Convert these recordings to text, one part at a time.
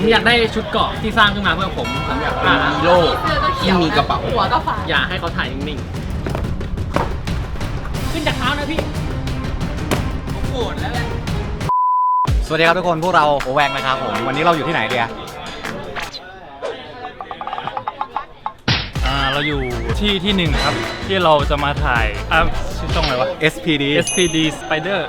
ผมอยากได้ชุดเกราะที่สร้างขึ้นมาเพื่อผม ผมอยากเป็นฮีโร่ที่มีกระเป๋า หัวก็ฝาอยากให้เขาถ่ายนิ่งๆ ขึ้นจากเท้านะพี่ผมโกรธแล้วแหละสวัสดีครับทุกคนพวกเราโอแวงนะครับผม วันนี้เราอยู่ที่ไหนเดียอ่าเราอยู่ที่ที่หนึ่งครับ ที่เราจะมาถ่ายอ่าชื่อช่องอะไรวะ SPD SPD Spider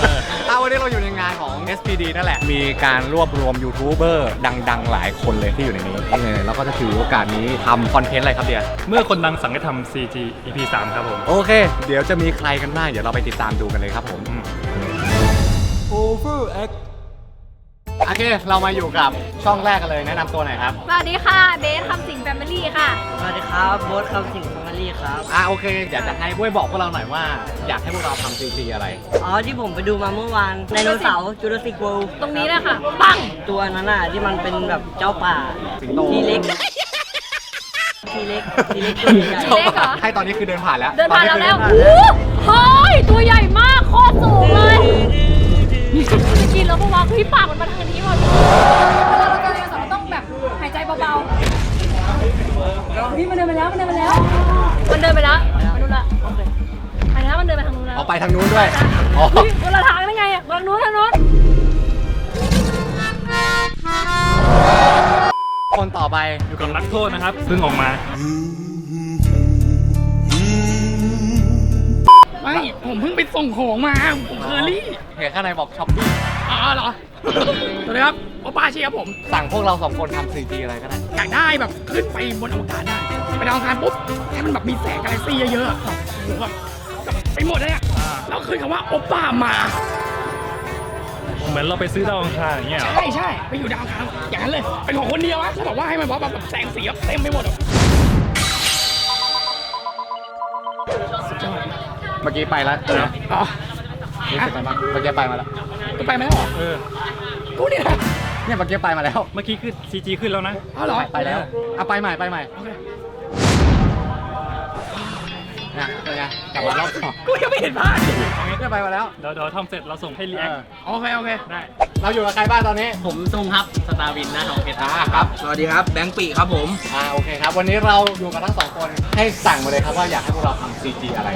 เออ อ่าวันนี้เราอยู่ในงานของ SPD นั่นแหละ มีการรวบรวมยูทูบเบอร์ดังๆ หลายคนเลยที่อยู่ในนี้เออแล้วก็จะถือโอกาสนี้ทำคอนเทนต์อะไรครับเดียเมื่อคนดังสั่งให้ทำ CG EP 3ครับผม โอเค เดี๋ยวจะมีใครกันบ้างเดี๋ยวเราไปติดตามดูกันเลยครับผมอืม Overact โอเค เรามาอยู่กับช่องแรกกันเลยแนะนำตัวหน่อยครับ สวัสดีค่ะ เบสคำสิงแฟมิลี่ค่ะ สวัสดีครับโบ๊ทคำสิงห์แฟมิลี่ครับ อ่าโอเคอยากจะให้บ้วยบอกพวกเราหน่อยว่า อยากให้พวกเราทำ CG อะไร อ๋อที่ผมไปดูมาเมื่อวานไดโนเสาร์จูราสสิกเวิลด์ตรงนี้แหละค่ะ ปัง ตัวนั้นน่ะที่มันเป็นแบบเจ้าป่าสิงโต ทีเล็กทีเล็กทีเล็กตัวใหญ่ทีเล็กเหรอ ให้ตอนนี้คือเดินผ่านแล้วเดินผ่านเราแล้วตอโอ้โหเฮ้ย ตัวใหญ่มาก โคตรสูงเลย จะกินแล้วปะวะพี่ปากมันมาทางนี้หมดเวลาเราเจอไดโนเสาร์เราต้องแบบหายใจเบาๆพี่มันเดินไปแล้วมันเดินไปแล้ว มันเดินไปแล้วไปนู่นละโอเคไปแล้วมันเดินไปทางนู้นแล้วเอาไปทางนู้นด้วยอ๋อเฮ้ยคนละทางได้ไงอะทางนู้นทางนู้นคนต่อไปอยู่กับนักโทษนะครับเพิ่งออกมา ไม่ผมเพิ่งไปส่งของมาผมเคอรี่เห็นข้างในบอกช้อปปี้อ๋อเหรอสวัสดีครับโอป้าเชียร์ผมสั่งพวกเราสองคนทำ CG อะไรก็ได้อยากได้แบบขึ้นไปบนอวกาศได้ไปดาวอังคารปุ๊บให้มันแบบมีแสงกาแล็กซี่เยอะๆอะโอ้โหแบบแบบไปหมดเลยอะแล้วขึ้นคำว่าโอป้ามาเหมือนเราไปซื้อดาวอังคารอย่างเงี้ยเหรอใช่ใช่ไปอยู่ดาวอังคารอย่างนั้นเลยเป็นของคนเดียวอะแล้วบอกว่าให้มันบอกแบบแบบแสงสีแบบเต็มไปหมดอะ เมื่อกี้ไปแล้วนะอ๋อรู้สึกไงบ้างเมื่อกี้ไปมาแล้วก็ไปมาแล้วเหรอเออ กูเนี่ยนะเนี่ยเมื่อกี้ไปมาแล้วเมื่อกี้คือ CG ขึ้นแล้วนะ เอาเหรอไปแล้วเอาไปใหม่ไปใหม่โอเคเนี่ยเป็นไงกลับมารอบสองกูยังไม่เห็นภาพเลยเนี่ยไปมาแล้ว เดี๋ยวเดี๋ยวทำเสร็จเราส่งให้รีแอเอคอโอเคโอเค ได้ เราอยู่กับใครบ้างตอนนี้ ผมตุ้มครับสตาร์วินหน้าทองเพชรอ่าครับ สวัสดีครับ แบงค์ปีครับผม อ่าโอเคครับ วันนี้เราอยู่กันทั้งสองคนให้สั่งมาเลยครับว่าอยากให้พวกเราทำ CG อะไร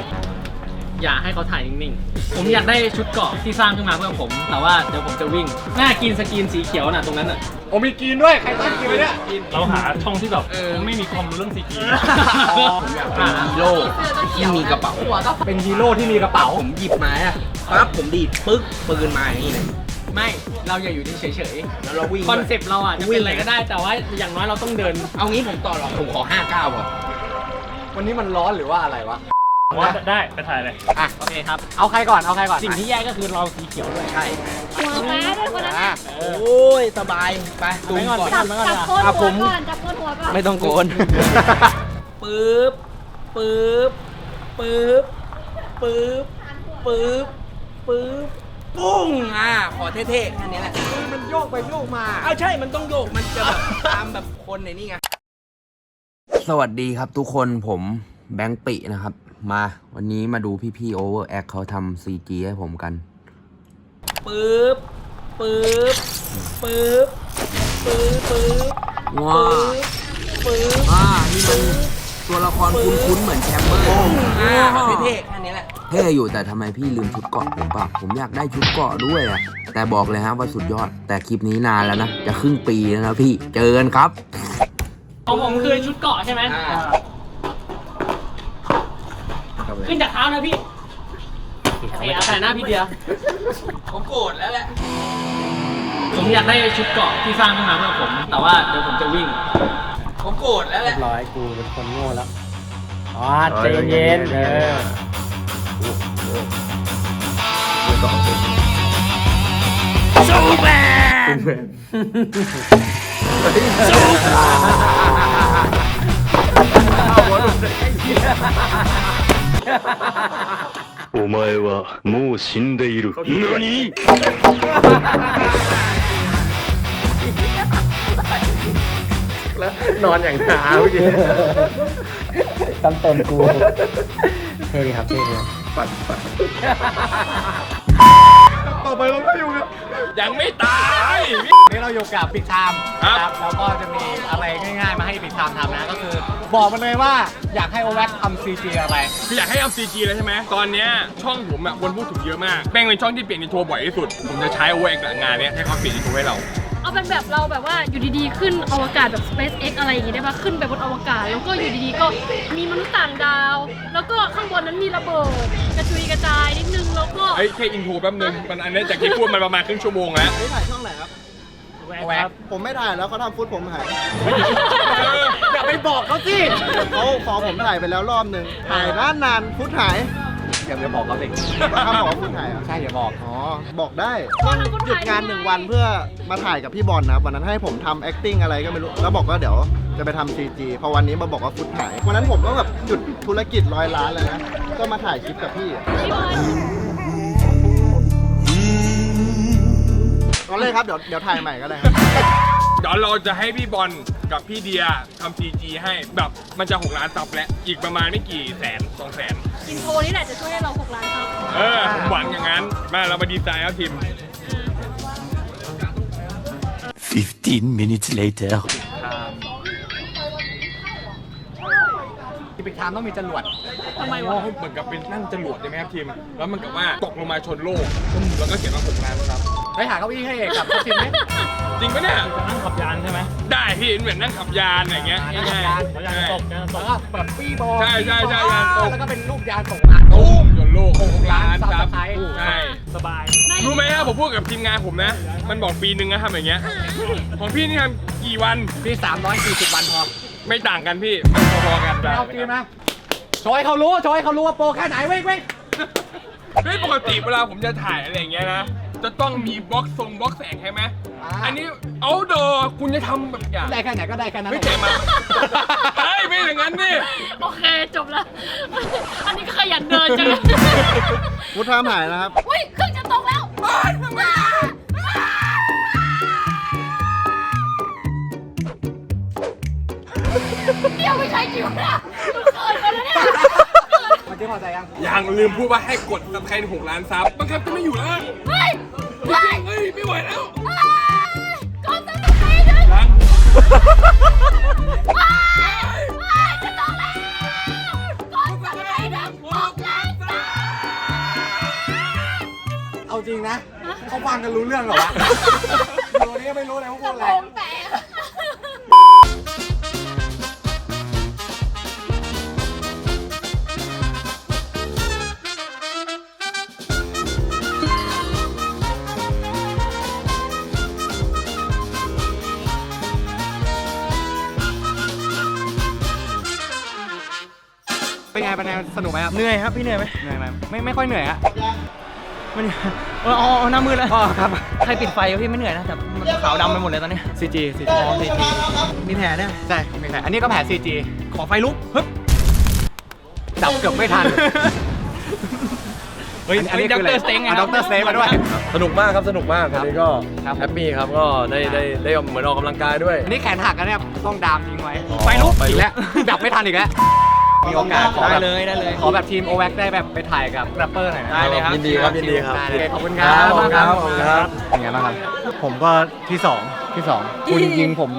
อยากให้เขาถ่ายนิ่งๆ ผมอยากได้ชุดเกราะที่สร้างขึ้นมาเพื่อผม แต่ว่าเดี๋ยวผมจะวิ่ง หน้ากินสกรีนสีเขียวน่ะตรงนั้นน่ะโอมีกรีนด้วย ใครตั้งกรีนไว้เนี่ย เราหาช่องที่แบบผมไม่มีความรู้เรื่อง CG อ๋อผมอยากเป็นฮีโร่ที่มีกระเป๋าหัวก็ฝาเป็นฮีโร่ที่มีกระเป๋า ผมหยิบมาอะปั๊บผมดีดปึ๊กปืนมาอย่างนี้เลยไม่ เราอย่าอยู่เฉยแล้วเราวิ่งๆคอนเซปต์เราอะจะเป็นอะไรก็ได้ แต่ว่าอย่างน้อยเราต้องเดิน เอางี้ผมต่อรองผมขอ59ก่อนวันนี้มันร้อนหรือว่าอะไรวะ ว่าได้ไปถ่ายเลยอะโอเคครับ เอาใครก่อน เอาใครก่อนสิ่งที่แย่ก็คือเราสีเขียวด้วยใช่หัวม้าด้วยคนนั้นอะน่ะโอ้ยสบาย ไปดูไปก่อนก่อนจับจับโคนอะหัผวมก่อนจับโคนหัวก่อนไม่ต้องโกนปึ๊บปึ๊บปึ๊บปึ๊บปึ๊บปึ๊บปุ้งอะขอเท่ๆแค่นี้แหละมันโยกไปโยกมาเอาใช่มันต้องโยกมันจะแบบตามแบบคนในนี่ไงสวัสดีครับทุกคนผมแบงค์ปินะครับ มาวันนี้มาดูพี่ๆโอเวอร์แอคเขาทำซีจีให้ผมกันปึ๊บปึ๊บปึ๊บปึ๊บปึ๊บว้าปึ๊บอ่านี่มันตัวละครคุ้นๆเหมือนแชมเบอร์อ่าเท่ๆแค่นี้แหละเท่อยู่แต่ทำไมพี่ลืมชุดเกราะผมปะผมอยากได้ชุดเกราะด้วยอะแต่บอกเลยฮะว่าสุดยอด แต่คลิปนี้นานแล้วนะ จะครึ่งปีแล้วนะพี่เจอกันครับของผมคือชุดเกราะใช่ไหม ขึ้นจากเท้านะพี่โอเคเอาใส่หน้าพี่เดียผมโกรธแล้วแหละ ผมอยากได้ชุดเกราะที่สร้างขึ้นมาเพื่อผม แต่ว่าเดี๋ยวผมจะวิ่ง ผมโกรธแล้วแหละร้อยกูเป็นคนโง่แล้วอ๋อใจเย็นเออ お前はもう死んでいる。何 นอนอย่างหนาเมื่อกี้ ตำตนกู เท่ดีครับเท่ดี ต ต่อไปเราก็อยู่กัน ยังไม่ตาย นี่เราอยู่กับปิดไทม์ครับนะแล้วก็จะมีอะไรง่ายๆ มาให้ปิดไทม์ทำนะ ก็คือ บอกมาเลยว่าอยากให้โอแวกทำซีจีอะไร คืออยากให้ทำซีจีเลยใช่ไหม ตอนเนี้ยช่องผมอะคนพูดถึงเยอะมาก แม่งเป็นช่องที่เปลี่ยนอินโทรบ่อยที่สุด ผมจะใช้เอาไว้กับงานเนี้ยให้เขาเปลี่ยนอินโทรให้เรา เอาเป็นแบบเราแบบว่าอยู่ดีๆ ขึ้นอวกาศแบบ SpaceX อะไรอย่างงี้ได้ปะขึ้นไปบนอวกาศ แล้วก็อยู่ดีๆ ก็มีมนุษย์ต่างดาว แล้วก็ข้างบนนั้นมีระเบิด กระจุยกระจายนิดนึงแล้วก็เอ้ยแค่อินโทรแป๊บนึง มันอันนี้จากที่พูดมันประมาณครึ่งชั่วโมงแล้ว นี่ถ่ายช่องไหนครับโอแวกผมไม่ถ่ายแล้วเขาทำฟุตผมหายอย่าไปบอกเขาสิเขาขอผมถ่ายไปแล้วรอบหนึ่งถ่ายนานนานๆฟุตหายอย่าไปบอกเขาสิเขาบอกว่าฟุตหายเหรอใช่อย่าบอก อ๋อ บอกได้ก็ทำฟุตหยุดถ่ายงานหนึ่งวันเพื่อมาถ่ายกับพี่บอลนะครับวันนั้นให้ผมทำ acting อะไรก็ไม่รู้ แล้วบอกว่าเดี๋ยวจะไปทำ CG พอวันนี้มาบอกว่าฟุตหาย วันนั้นผมก็แบบหยุดธุรกิจร้อยล้านเลยนะ ก็มาถ่ายคลิปกับพี่พี่บอลก็เลยครับเดี๋ยวเดี๋ยวถ่ายใหม่ก็ได้ครับ เดี๋ยวเราจะให้พี่บอลกับพี่เดียทำซีจีให้แบบมันจะ 6 ล้านซับแล้ว อีกประมาณไม่กี่แสนสองแสน อินโทรนี่แหละจะช่วยให้เราหกล้านครับเออผมหวังอย่างนั้น มาเรามาดีไซน์เอาทีม 15 minutes later ที่ปิดไทม์ต้องมีจรวดทำไมวะ เหมือนกับเป็นนั่งจรวดใช่ไหมครับทีม แล้วมันกับว่าตกลงมาชนโลกตุ้มแล้วก็เขียนว่า6ล้านซับ ไปหาเก้าอี้ให้เอกกับทัพทิมไหมจริงปะเนี่ย จะนั่งขับยานใช่ไหมได้พี่เหมือนนั่งขับยานอย่างเงี้ยง่ายเขายานตกยานตแล้วกก็แบบปี้บอลใช่ใช่ใช่ยานตก แล้วก็เป็นรูปยานตกอะ ตุ้มจนโลก6ล้านซับซับสไครต์ใช่ สบายรู้ไหมครับผมพูดกับทีมงานผมนะ มันบอกปีหนึ่งนะทำอย่างเงี้ย ของพี่นี่ทำกี่วัน พี่340 วันพอ ไม่ต่างกันพี่มันพอๆกันเอาจริงนะโชว์ให้เขารู้โชว์ให้เขารู้ว่าโปรแค่ไหนเว้ยเว้ยเฮ้ยปกติเวลาผมจะถ่ายอะไรอย่างเงี้ยนะ จะต้องมีบล็อกทรงบล็อกแสงใช่ไหมอันนี้เอาดอคุณจะทำแบบอย่างได้แค่ไหนก็ได้แค่นั้นไม่ใจมาเฮ้ยไม่อย่างนั้นนี่โอเคจบแล้วอันนี้ก็ขยันเดินจังเลยฟุตทำหายนะครับอุ้ยเครื่องจะตกแล้ว เดี๋ยวไม่ใช่จริงนะเกินไปแล้วเนี่ยเมื่อกี้พอใจยังยังลืมพูดว่าให้กดซับใครหกล้านซับบังคับจะไม่อยู่แล้วเฮ้ยเฮ้ยเฮ้ยไม่ไหวแล้วก่อนจะตกไปเลยยังจะตกแล้วก่อนจะไปนะบอกแล้วเอาจริงนะ เขาฟังกันรู้เรื่องเหรอวะตัวนี้ไม่รู้เลยว่าพูดอะไร เป็นไงเป็นไงสนุกไหมครับเหนื่อยครับพี่เหนื่อยไหมเหนื่อยไหมไม่ไม่ค่อยเหนื่อยฮะมันเอออ๋อหน้ามืดแล้วอ๋อครับใครปิดไฟวะพี่ไม่เหนื่อยนะแต่มันขาวดำไปหมดเลยตอนนี้ CG CG อ๋อซีจีมีแผลเนี่ยใช่ไม่ใช่อันนี้ก็แผน CG ขอไฟลุกฮึบดับเกือบไม่ทันเฮ้ยอันนี้คืออะไรด็อกเตอร์สเต็งไงด็อกเตอร์สเต็งมาด้วย สนุกมากครับ สนุกมากครับวันนี้ก็ครับแฮปปี้ครับ ก็ได้ได้ได้เหมือนออกกำลังกายด้วย อันนี้แขนหักกันเนี่ยต้องดามทิ้งไว้อ๋อไฟลุกไฟลุกอีกแล้ว ดับไม่ทันอีกแล้ว มีโอกาสขอได้แบบเลยได้เลย ขอแบบทีมโอแวกได้แบบไปถ่ายกับแรปเปอร์หน่อยนะได้เลยครับ ยินดีครับยินดีครับ ได้เลยขอบคุณครับขอบคุณครับขอบคุณครับเป็นไงบ้างครับ ผมก็ที่สองที่สองคุณยิงผม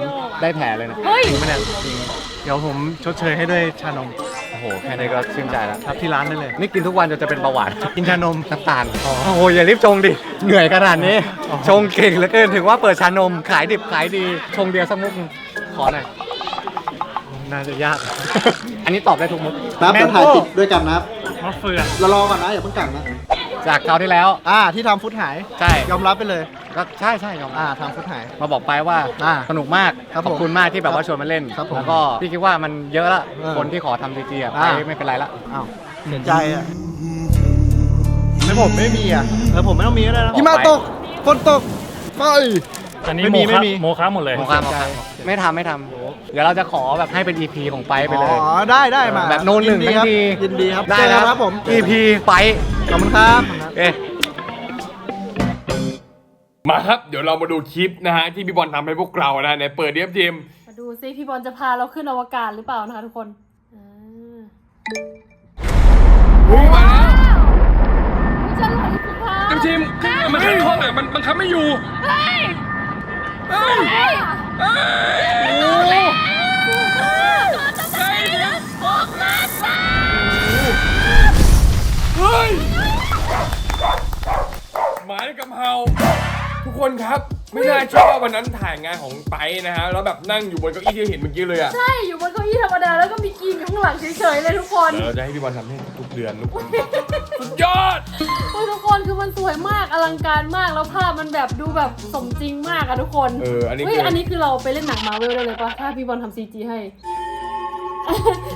ได้แผลเลยนะเฮ้ย จริงไหมเนี่ยจริงเดี๋ยวผมชดเชยให้ด้วยชานมโอ้โหแค่นี้ก็ชื่นใจแล้ว ครับที่ร้านได้เลย นี่กินทุกวันจนจะเป็นเบาหวาน กินชานม น้ำตาลโอ้โหอย่ารีบชงดิ เหนื่อยขนาดนี้ ชงเก่งเหลือเกิน ถึงว่าเปิดชานม ขายดิบขายดี ชงเดียวสักมุกหนึ่งขอหน่อย น่าจะยาก อันนี้ตอบได้ทุกมุกนับจะถ่ายติดด้วยกันนะครับมะเฟืองเรารอก่อนนะอย่าเพิ่งกังนะ จากคราวที่แล้ว อ่าที่ทำฟุตหายใช่ ยอมรับไปเลย ก็ใช่ใช่ยอมอ่าทำฟุตหาย มาบอกไปว่าอ่าสนุกมากครับขอบคุณมากที่แบบว่าชวนมาเล่น ครับผมแล้วก็พี่คิดว่ามันเยอะละเออคนที่ขอทำซีจีอะไปอ่า ไม่เป็นไรละอ้าวเสียใจอะแล้วผมไม่มีอะเออผมไม่ต้องมีก็ได้นะบอกไปหิมะตกฝนตกไฟ อันนี้ไม่โมมีไม่คะมี โมคะหมดเลยผมครับ ไม่ทำไม่ทำเดี๋ยวเราจะขอแบบให้เป็น EP ของไปไปเลย อ๋อได้ได้มาแบบโนนหนึ่งยิดีทั้ครับงทียินดีครับได้เจอแล้กัวนครับผม EP ไปขอบคุณครับ เอ๊ะ มาครับ เดี๋ยวเรามาดูคลิปนะฮะที่พี่บอลทำให้พวกเรานะในเปิดเดียบทีมมาดูซิพี่บอลจะพาเราขึ้นอวกาศหรือเปล่านะคะทุกคนอ่าอุ้ยมาแล้ว หมาในกำเฮาทุกคนครับ ไม่น่าเชื่อว่าวันนั้นถ่ายงานของไปนะฮะแล้วแบบนั่งอยู่บนเก้าอี้ที่เห็นเมื่อกี้เลยอะใช่อยู่บนเก้าอี้ธรรมดาแล้วก็มีกรีนอยู่ข้างหลังเฉยๆเลยทุกคนเดี๋ยวเราจะให้พี่บอลทำให้ทุกเดือนทุกคนสุดยอดโอ้ยทุกคนคือมันสวยมากอลังการมากแล้วภาพมันแบบดูแบบสมจริงมากอะทุกคนเอออันนี้เฮ้ยคืออัอันนี้คือเราไปเล่นหนังมาเวลได้เลยปะถ้าพี่บอลทำซีจีให้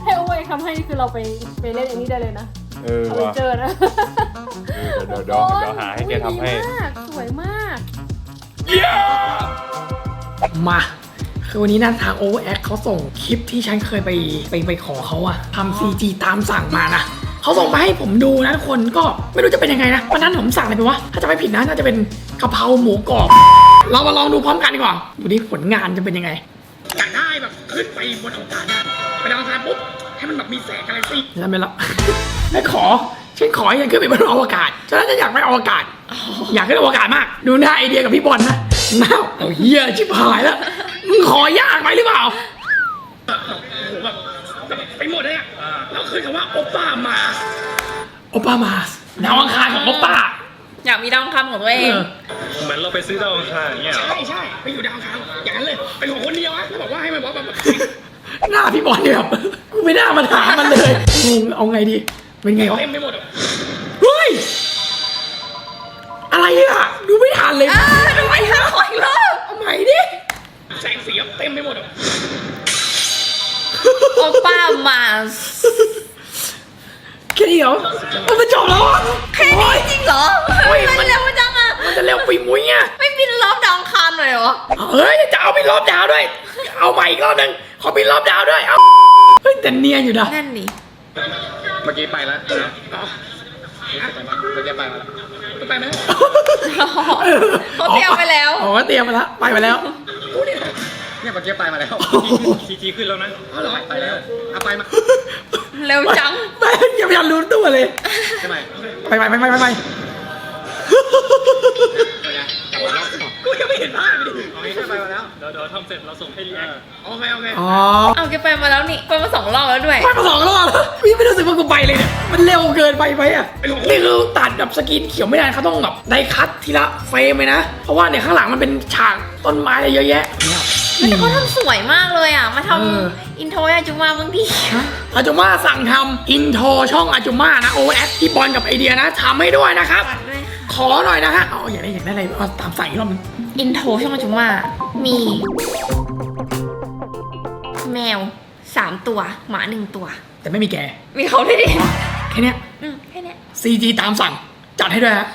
ให้โอเวทำให้คือเราไปไปเล่นอันนี้ได้เลยนะเออเอาไปว่ะเจอนะเออเดี๋ยวเดี๋ยวเดี๋ยวเดี๋ยวหาให้แกทำให้โอ้ยดีมากสวยมากเยี่ย มมาคือวันนี้นะทาง Overact เขาส่งคลิปที่ฉันเคยไปไปไปขอเขาอะทำ CG ตามสั่งมานะเขาส่งมาให้ผมดูนะทุกคนก็ไม่รู้จะเป็นยังไงนะวันนั้นผมสั่งอะไรไปวะถ้าจะไม่ผิดนะน่าจะเป็นกะเพราหมูกรอบ เรามาลองดูพร้อมกันดีกว่าดูดิผลงานจะเป็นยังไงอยากได้แบบขึ้นไปบนอวกาศนะไปดาวอังคารปุ๊บให้มันแบบมีแสงกาแล็กซี่แล้วไม่ละไม่ขอ ฉันขอให้ฉันขึ้นไปบนอวกาศฉะนั้นฉันอยากไปอวกาศ อยากขึ้นอวกาศมาก ดูหน้าไอเดียกับพี่บอลนะหน้าเอาเฮียชิบหายแล้วมึงขอยากไปหรือเปล่าโอ้โหแบบไปหมดเลยอะแล้วคือคำว่าโอป้ามาโอป้ามาดาวอังคารของโอป้าอยากมีดาวอังคารของตัวเอง เหมือนเราไปซื้อดาวอังคารอย่างเงี้ยเหรอใช่ใช่ไปอยู่ดาวอังคารอย่างนั้นเลยเป็นของคนเดียวอะแล้วบอกว่าให้มันบอกแบบหน้าพี่บอลเนี่ยแบบกูไม่น่ามาถามมันเลยงงเอาไงดี เป็นไงวะเต็มไปหมดอะเฮ้ย อะไรอะดูไม่ทันเลยอ่าดูไม่ทันขออีกรอบเอาใหม่ดิ แสงสีเต็มไปหมดอะโอป้ามาแค่นี้เหรอมันจะจบแล้วอะแค่นี้จริงเหรอโอ้ยมันเร็วจังอะมันจะเร็วไปมุ้ยอะไม่บินรอบดาวอังคารหน่อยเหรอ เฮ้ย จะเอาไปรอบดาวด้วย เอาใหม่อีกรอบหนึงขอไปรอบดาวด้วย เอา เฮ้ยแต่เนียนอยู่นะ นั่นนี่ เมื่อกี้ไปแล้วเอาเมื่อกี้ไปมาแล้วไปไหมเขาเตรียมไปแล้ว อ๋อเตรียมไปแล้วไปไปแล้วเนี่ยเมื่อกี้ไปมาแล้วซีจีขึ้นแล้วนะเอาเหรอไปแล้วเอาไปมาเร็วจังไปยังไม่ทันรู้ตัวเลยใช่ไหมไปไปไปไปไปไปไปไง กลับมาแล้วกูยังไม่เห็นภาพเลยดิเอางี้ไปมาแล้ว เดี๋ยวเดี๋ยวทำเสร็จเราส่งให้รีแอคโอเคโอเคอ๋อเอาแกไปมาแล้วนี่ไปมาสองรอบแล้วด้วย ไปมาสองรอบแล้วพี่ไม่รู้สึกว่ากูไปเลยเนี่ย มันเร็วเกินไปไหมอะนี่คือตัดแบบสกรีนเขียวไม่ได้เขาต้องแบบได้คัดทีละเฟรมเลยนะ เพราะว่าเนี่ยข้างหลังมันเป็นฉากต้นไม้อะไรเยอะแยะเนี่ยแต่เขาทำสวยมากเลยอะ มาทเออำอินโทรยาจุมาบางทีอาจุมาสั่งทำอินโทรช่องอาจุมานะโอแอปที่บอลกับไอเดียนะทำให้ด้วยนะครับ ขอหน่อยนะฮะเอาอยากได้อยากได้อะไรเอาตามสั่งอีกรอบนึงอินโทรช่องอาจุมามี แมวสามตัว หมาหนึ่งตัว แต่ไม่มีแก มีเขาด้วยดิแค่เนี้ยอืมแค่เนี้ย CG ตามสั่ง จัดให้ด้วยฮะ